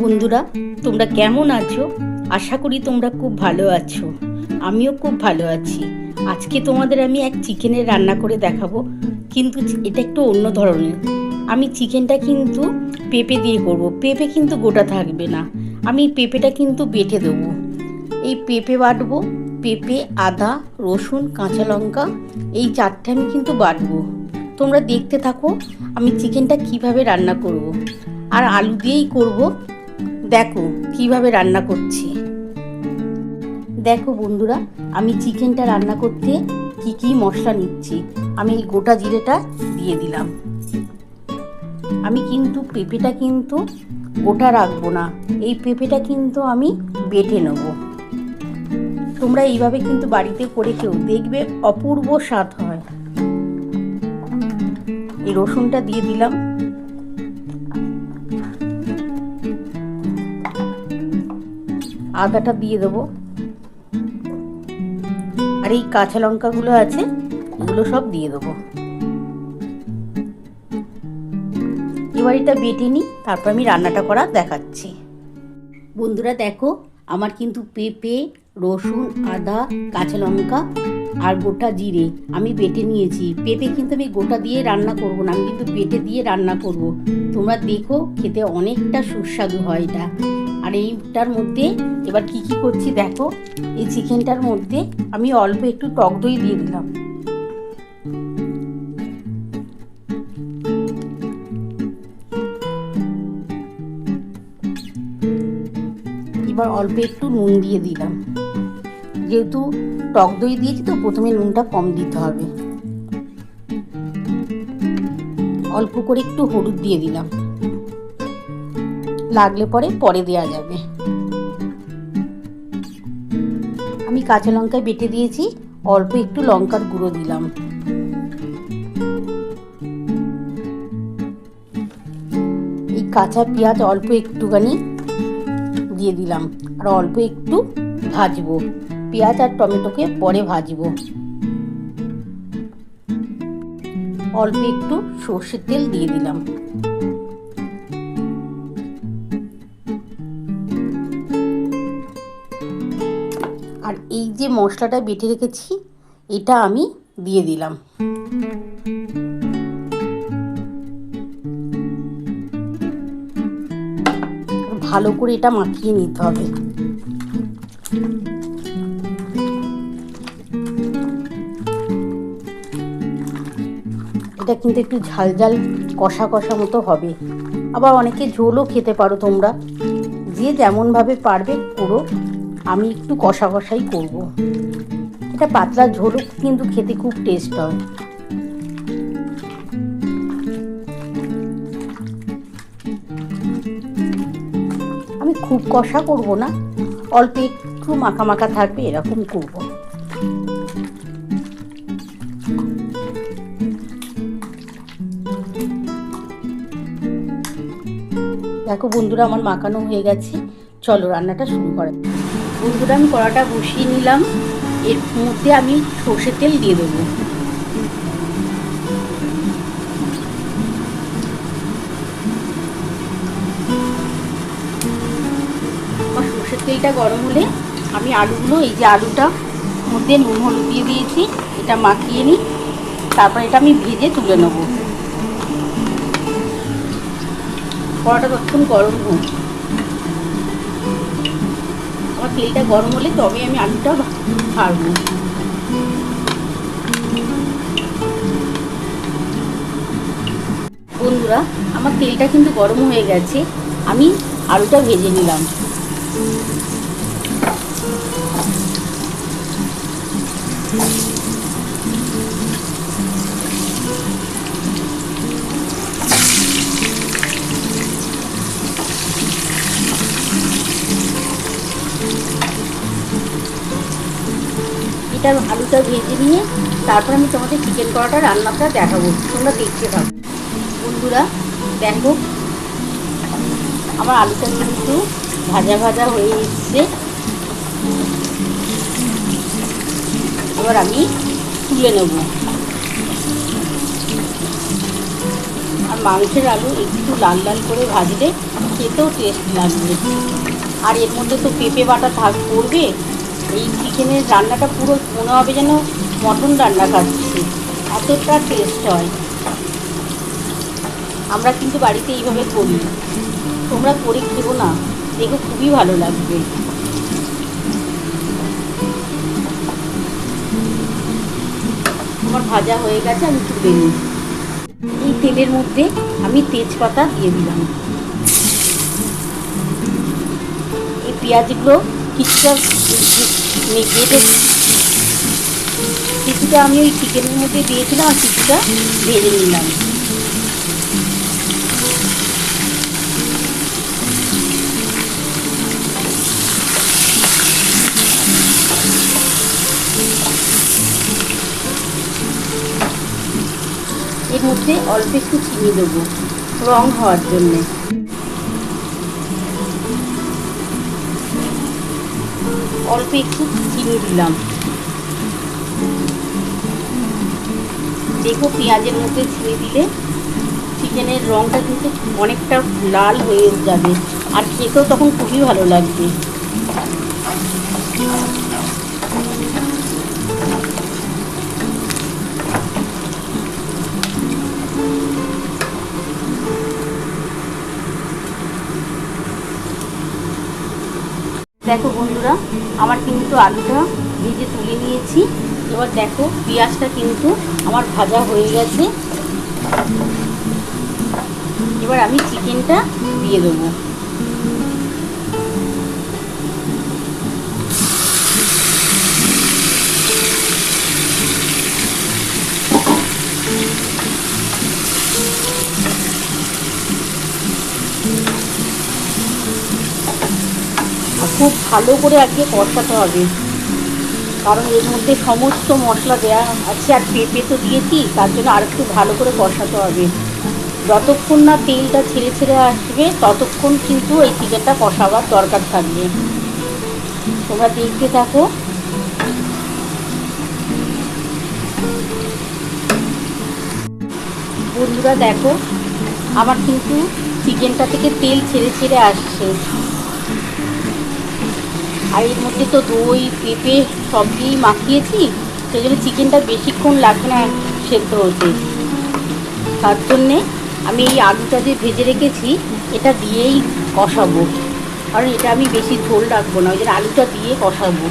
বন্ধুরা, তোমরা কেমন আছো? আশা করি তোমরা খুব ভালো আছো। আমিও খুব ভালো আছি। আজকে তোমাদের আমি এক চিকেনের রান্না করে দেখাবো, কিন্তু এটা একটু অন্য ধরনের। আমি চিকেনটা কিন্তু পেঁপে দিয়ে করব। পেঁপে কিন্তু গোটা থাকবে না। আমি পেঁপেটা কিন্তু বেটে দেবো। এই পেঁপে বাটবো, পেঁপে, আদা, রসুন, কাঁচা লঙ্কা, এই চারটে আমি কিন্তু বাটবো। তোমরা দেখতে থাকো আমি চিকেনটা কীভাবে রান্না করব। আর আলু দিয়েই করব দেখো, কীভাবে রান্না করছি। দেখো বন্ধুরা, আমি চিকেনটা রান্না করতে কি কি মশলা নিচ্ছি। আমি এই গোটা জিরেটা দিয়ে দিলাম। আমি কিন্তু পেঁপেটা কিন্তু গোটা রাখব না। এই পেঁপেটা কিন্তু আমি বেটে নেব। তোমরা এইভাবে কিন্তু বাড়িতে করে কেউ দেখবে অপূর্ব স্বাদ হয়। এই রসুনটা দিয়ে দিলাম। আদাটা দিয়ে দেবো। আর এই কাঁচা লঙ্কাগুলো আছে, এগুলো সব দিয়ে দেবো। এবার এটা বেটে নিই, তারপর আমি রান্নাটা করা দেখাচ্ছি। বন্ধুরা দেখো, আমার কিন্তু পেঁপে, রসুন, আদা, কাঁচা লঙ্কা আর গোটা জিরে আমি বেটে নিয়েছি। পেঁপে কিন্তু আমি গোটা দিয়ে রান্না করব না, আমি কিন্তু বেটে দিয়ে রান্না করব। তোমরা দেখো, খেতে অনেকটা সুস্বাদু হয় এটা। আর এইটার মধ্যে এবার কি কি করছি দেখো, এই চিকেনটার মধ্যে আমি অল্প একটু টক দই দিয়ে দিলাম। এবার অল্প একটু নুন দিয়ে দিলাম। যেহেতু টক দই দিয়েছি, তো প্রথমে নুনটা কম দিতে হবে। অল্প করে একটু হলুদ দিয়ে দিলাম। লাগলে পরে পরে দেওয়া যাবে। আমি কাঁচা লঙ্কায় বেটে দিয়েছি, অল্প একটু লঙ্কার গুঁড়ো দিলাম। এই কাঁচা পেঁয়াজ অল্প একটুখানি দিয়ে দিলাম, আর অল্প একটু ভাজবো। পেঁয়াজ আর টমেটোকে পরে ভাজবো। অল্প একটু সর্ষের তেল দিয়ে দিলাম। যে মশলাটা বেটে রেখেছি, এটা আমি দিয়ে দিলাম। ভালো করে এটা মাখিয়ে নিতে হবে। এটা কিন্তু একটু ঝাল ঝাল, কষা কষা মতো হবে। আবার অনেকে ঝোলও খেতে পারো তোমরা। যে যেমনভাবে পারবে করো আমি একটু কষা কষাই করব। এটা পাতলা ঝোলও কিন্তু খেতে খুব টেস্ট হয়। আমি খুব কষা করব না, অল্প একটু মাখা মাখা থাকবে, এরকম করব। দেখো বন্ধুরা, আমার মাখানো হয়ে গেছে। চলো রান্নাটা শুরু করে বন্ধুরা, আমি কড়াটা বসিয়ে নিলাম। এর মধ্যে আমি সর্ষের তেল দিয়ে দেবো। আমার সর্ষের তেলটা গরম হলে আমি আলুগুলো, এই যে আলুটা, মধ্যে নুন, হলুদ দিয়ে দিয়েছি, এটা মাখিয়ে নিই। তারপর এটা আমি ভেজে তুলে নেব। কড়াটা তখন গরম হোক। তেলটা গরম হলে তবে আমি আলুটা ছাড়বো বন্ধুরা, আমার তেলটা কিন্তু গরম হয়ে গেছে। আমি আলুটা ভেজে নিলাম। এটা আলুটা ভেজে নিয়ে তারপর আমি তোমাদের চিকেন করাটা রান্নাটা দেখাবো। তোমরা দেখতে পাবো বন্ধুরা, দেখো, আমার আলুটা কিন্তু ভাজা ভাজা হয়ে এসছে। এবার আমি তুলে নেব। আর মাংসের আলু একটু লাল লাল করে ভাজলে খেতেও টেস্ট লাগবে। আর এর মধ্যে তো পেঁপে বাটা থাক পড়বে এই চিকেনের রান্নাটা পুরো মনে হবে যেন মটন রান্না খাচ্ছি। এতটা টেস্ট হয়। আমরা কিন্তু বাড়িতে এইভাবে করি। তোমরা করে খেবো না, দেখো খুবই ভালো লাগবে। আমার ভাজা হয়ে গেছে, আমি তুলে নিই। এই তেলের মধ্যে আমি তেজপাতা দিয়ে দিলাম। এই পেঁয়াজগুলো কিছুটা কেটে কিছুটা আমি ওই চিকেনের মধ্যে দিয়েছিলাম আর কিছুটা ভেজে নিলাম। এর মধ্যে অল্প একটু চিনি দেবো রং হওয়ার জন্যে। অল্প একটু চিনি দিলাম। দেখো পেঁয়াজের মধ্যে ছিঁড়ে দিলে চিকেনের রঙটা কিন্তু অনেকটা লাল হয়ে যাবে। আর খেতেও তখন খুবই ভালো লাগবে। দেখো বন্ধুরা, আমার কিন্তু আলুটা ভেজে তুলে নিয়েছি। এবার দেখো পেঁয়াজটা কিন্তু আমার ভাজা হয়ে গেছে। এবার আমি চিকেনটা দিয়ে দেবো। খুব ভালো করে আজকে কষাতে হবে। কারণ এর মধ্যে সমস্ত মশলা দেওয়া আছে আর পেঁপে তো দিয়েছি, তার জন্য আর একটু ভালো করে কষাতে হবে। যতক্ষণ না তেলটা ছেড়ে ছেড়ে আসবে, ততক্ষণ কিন্তু এই চিকেনটা কষাবার দরকার থাকবে। তোমরা দেখতে থাকো। বন্ধুরা দেখো, আমার কিন্তু চিকেনটা থেকে তেল ছেড়ে ছেড়ে আসছে। আর এর মধ্যে তো দই, পেঁপে সব দিয়েই মাখিয়েছি। সেই জন্য চিকেনটা বেশিক্ষণ লাগবে না সেদ্ধ হতে। তার জন্যে আমি এই আলুটা যে ভেজে রেখেছি, এটা দিয়েই কষাবো। কারণ এটা আমি বেশি ঝোল রাখব না, ওই জন্য আলুটা দিয়ে কষাবো।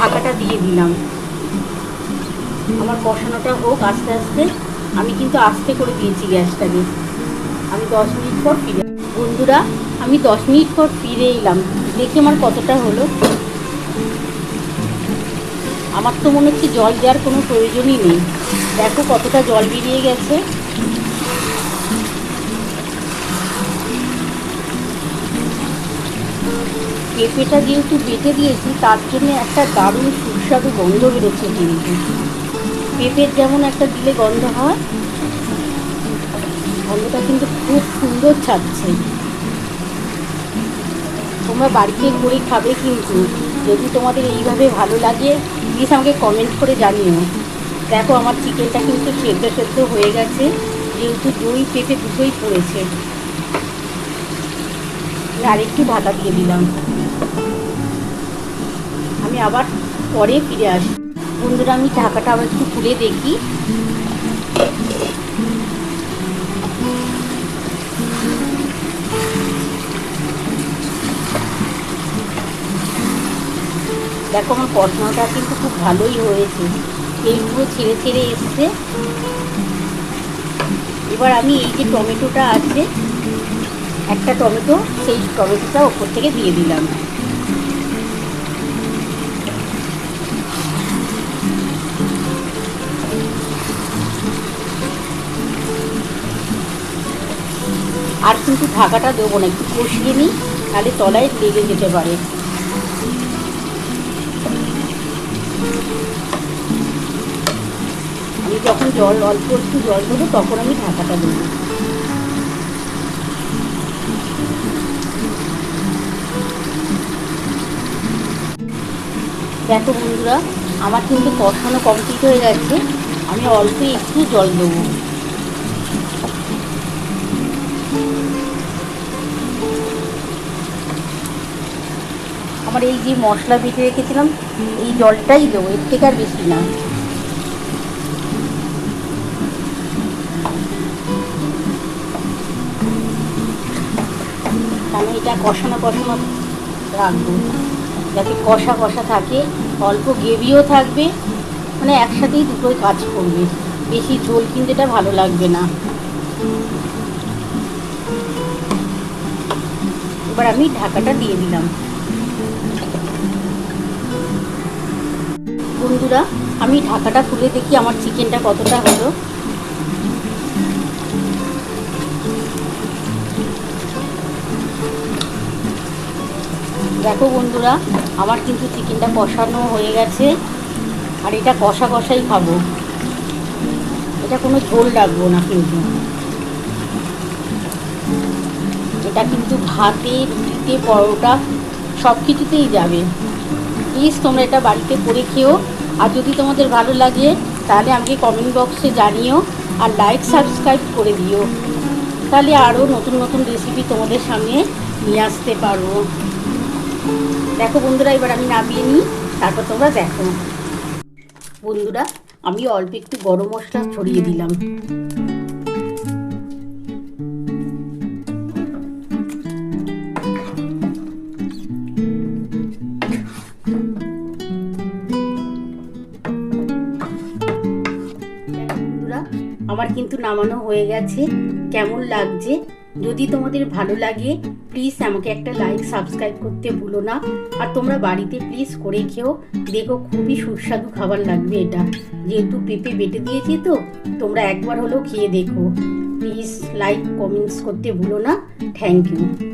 ঢাকাটা দিয়ে দিলাম। আমার কষানোটা হোক আস্তে আস্তে। আমি কিন্তু আস্তে করে দিয়েছি গ্যাসটাকে। আমি দশ মিনিট পর ফিরে বন্ধুরা, আমি দশ মিনিট পর ফিরে এলাম। দেখি আমার কতটা হলো। আমার তো মনে হচ্ছে জল দেওয়ার কোনো প্রয়োজনই নেই। দেখো কতটা জল বেরিয়ে গেছে। পেঁপেটা যেহেতু বেটে দিয়েছি, তার জন্য একটা দারুণ সুস্বাদু গন্ধ বেরোচ্ছে কিন্তু পেঁপের যেমন একটা দিলে গন্ধ হয়, গন্ধটা কিন্তু খুব সুন্দর ছাড়ছে। তোমরা বাড়িতে করে খাবে কিন্তু, যদি তোমাদের এইভাবে ভালো লাগে প্লিজ আমাকে কমেন্ট করে জানিও। দেখো, আমার চিকেনটা কিন্তু সেদ্ধ সেদ্ধ হয়ে গেছে, যেহেতু দই, পেঁপে দুটোই পড়েছে। আরেকটু ভাতা দিয়ে দিলাম। আমি আবার পরে ফিরে আসি। বন্ধুরা, আমি ঢাকাটা আবার একটু খুলে দেখি। দেখো, আমার কষানোটা কিন্তু খুব ভালোই হয়েছে। তেলগুলো ছেড়ে ছেড়ে এসছে। এবার আমি এই যে টমেটোটা আছে, একটা টমেটো, সেই টমেটোটা ওপর থেকে দিয়ে দিলাম। আর কিন্তু ঢাকাটা দেবো না, একটু কষিয়ে নিই, তাহলে তলায় লেগে যেতে পারে। আমি যখন জল, অল্প একটু জল দেবো, তখন আমি ঢাকাটা দেবো। দেখো বন্ধুরা, আমার কিন্তু কষানো কমপ্লিট হয়ে গেছে, আমি অল্প একটু জল দেবো। আমার এই যে মশলা বেটে রেখেছিলাম এই জলটাই দেবো, এর থেকে আর বেশি না। তাহলে এটা কষানো কষানো রাখব, যাতে কষা কষা থাকে, অল্প গ্রেভিও থাকবে মানে একসাথেই দুটোই কাজ করবে। বেশি ঝোল কিন্তু এটা ভালো লাগবে না। এবার আমি ঢাকাটা দিয়ে দিলাম। বন্ধুরা, আমি ঢাকাটা খুলে দেখি আমার চিকেনটা কতটা হলো। দেখো বন্ধুরা, আমার কিন্তু চিকেনটা কষানো হয়ে গেছে, আর এটা কষা কষাই খাব। এটা কোনো ঝোল রাখব না কিন্তু। এটা কিন্তু ভাতে, রুটিতে, পরোটা সব কিছুতেই যাবে। প্লিজ তোমরা এটা বাড়িতে করে খেও। আর যদি তোমাদের ভালো লাগে, তাহলে আমাকে কমেন্ট বক্সে জানিও আর লাইক সাবস্ক্রাইব করে দিও। তাহলে আরও নতুন নতুন রেসিপি তোমাদের সামনে নিয়ে আসতে পারব দেখো বন্ধুরা, এবার আমি নামিয়ে নিই, তারপর তোমরা দেখো। বন্ধুরা, আমি অল্প একটু গরম মশলা ছড়িয়ে দিলাম। আমার কিন্তু নামানো হয়ে গেছে। কেমন লাগছে? যদি তোমাদের ভালো লাগে প্লিজ আমাকে একটা লাইক সাবস্ক্রাইব করতে ভুলো না। আর তোমরা বাড়িতে প্লিজ করে খেও। দেখো খুবই সুস্বাদু খাবার লাগবে এটা। যেহেতু পেঁপে বেটে দিয়েছি তো, তোমরা একবার হলেও খেয়ে দেখো। প্লিজ লাইক কমেন্টস করতে ভুলো না। Thank you